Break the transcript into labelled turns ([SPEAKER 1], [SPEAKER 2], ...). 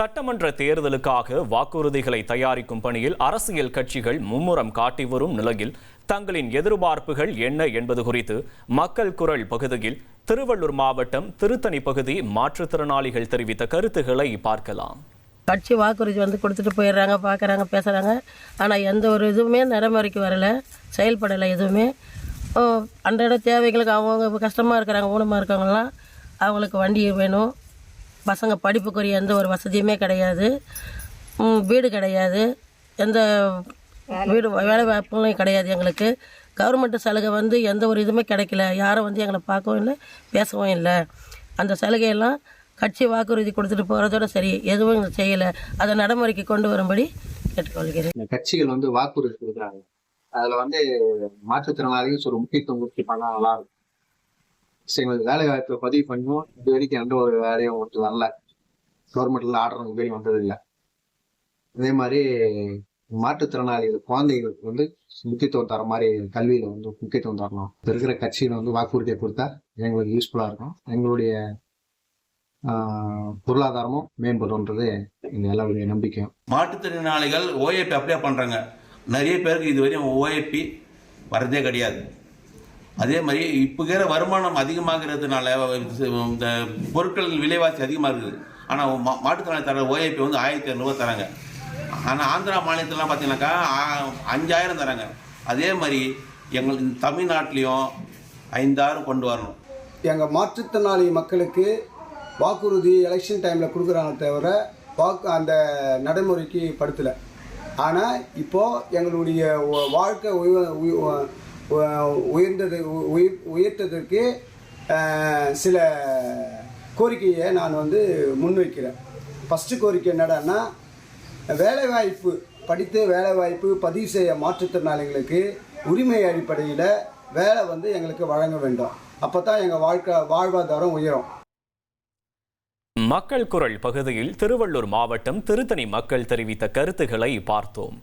[SPEAKER 1] சட்டமன்ற தேர்தலுக்காக வாக்குறுதிகளை தயாரிக்கும் பணியில் அரசியல் கட்சிகள் மும்முரம் காட்டி வரும் நிலையில் தங்களின் எதிர்பார்ப்புகள் என்ன என்பது குறித்து மக்கள் குரல் பகுதியில் திருவள்ளூர் மாவட்டம் திருத்தணி பகுதி மாற்றுத்திறனாளிகள் தெரிவித்த கருத்துக்களை பார்க்கலாம்.
[SPEAKER 2] கட்சி வாக்குறுதி வந்து கொடுத்துட்டு போயிடுறாங்க பார்க்குறாங்க பேசுகிறாங்க ஆனால் எந்த ஒரு இதுவுமே நடைமுறைக்கு வரலை செயல்படலை எதுவுமே. அன்றாட தேவைகளுக்கு அவங்கவுங்க கஷ்டமாக இருக்கிறாங்க ஊனமாக இருக்கவங்களாம் அவங்களுக்கு வண்டி வேணும். பசங்க படிப்புக்குரிய எந்த ஒரு வசதியுமே கிடையாது. வீடு கிடையாது. எந்த வீடு வேலை வாய்ப்புகளும் கிடையாது எங்களுக்கு. கவர்மெண்ட்டு சலுகை வந்து எந்த ஒரு இதுவுமே கிடைக்கல. யாரும் வந்து எங்களை பார்க்கவும் இல்லை பேசவும் இல்லை. அந்த சலுகையெல்லாம் கட்சி வாக்குறுதி கொடுத்துட்டு போகிறதோட சரி எதுவும் இங்கே செய்யலை. அதை நடைமுறைக்கு கொண்டு வரும்படி கேட்டுக்கொள்கிறேன்.
[SPEAKER 3] கட்சிகள் வந்து வாக்குறுதி கொடுக்குறாங்க. அதில் வந்து மாற்றுத்திறனாளிகள் ஒரு முக்கியத்துவம் கொடுத்து பண்ணால் நல்லா இருக்கும். சரி எங்களுக்கு வேலை வாய்ப்பை பதிவு பண்ணுவோம் இது வரைக்கும் எந்த ஒரு வேலையும் ஒன்று வரல. கவர்மெண்ட்ல ஆர்டர் உபயோகம் வரைக்கும் வந்தது இல்லை அதே மாதிரி மாற்றுத்திறனாளிகள் குழந்தைகளுக்கு வந்து முக்கியத்துவம் தர மாதிரி கல்வியில வந்து முக்கியத்துவம் தரணும். இப்போ இருக்கிற கட்சியில வந்து வாக்குறுதியை கொடுத்தா எங்களுக்கு யூஸ்ஃபுல்லாக இருக்கும். எங்களுடைய பொருளாதாரமும் மேம்படும்ன்றது எங்க எல்லாருடைய நம்பிக்கையும்
[SPEAKER 4] மாற்றுத்திறனாளிகள் ஓஏபி அப்ளை பண்ணுறாங்க நிறைய பேருக்கு இதுவரையும் ஓஏபி வரதே கிடையாது. அதே மாதிரி இப்போ இருக்கிற வருமானம் அதிகமாகிறதுனால இந்த பொருட்கள் விலைவாசி அதிகமாக இருக்குது. ஆனால் மா மாற்றுத்திறனாளி தர ஓஏபி வந்து ஆயிரத்தி இரநூறுவா தராங்க. ஆனால் ஆந்திரா மாநிலத்திலலாம் பார்த்தீங்கன்னாக்கா அஞ்சாயிரம் தராங்க. அதே மாதிரி எங்கள் தமிழ்நாட்டிலையும் ஐந்தாயிரம் கொண்டு வரணும்.
[SPEAKER 5] எங்கள் மாற்றுத்திறனாளி மக்களுக்கு வாக்குறுதி எலெக்ஷன் டைமில் கொடுக்குறாங்க தவிர வாக்கு அந்த நடைமுறைக்கு படுத்தலை. ஆனால் இப்போது எங்களுடைய வாழ்க்கை உயர்ந்தது உ- உயிர் உயர்த்ததற்கு சில கோரிக்கையை நான் வந்து முன்வைக்கிறேன். ஃபஸ்ட்டு கோரிக்கை என்னடான்னா வேலைவாய்ப்பு படித்து வேலைவாய்ப்பு பதிவு செய்ய மாற்றுத்திறனாளிகளுக்கு உரிமை அடிப்படையில் வேலை வந்து எங்களுக்கு வழங்க வேண்டும். அப்போ தான் எங்கள் வாழ்க்கை வாழ்வாதாரம் உயரும்.
[SPEAKER 1] மக்கள் குரல் பகுதியில் திருவள்ளூர் மாவட்டம் திருத்தணி மக்கள் தெரிவித்த கருத்துக்களை பார்த்தோம்.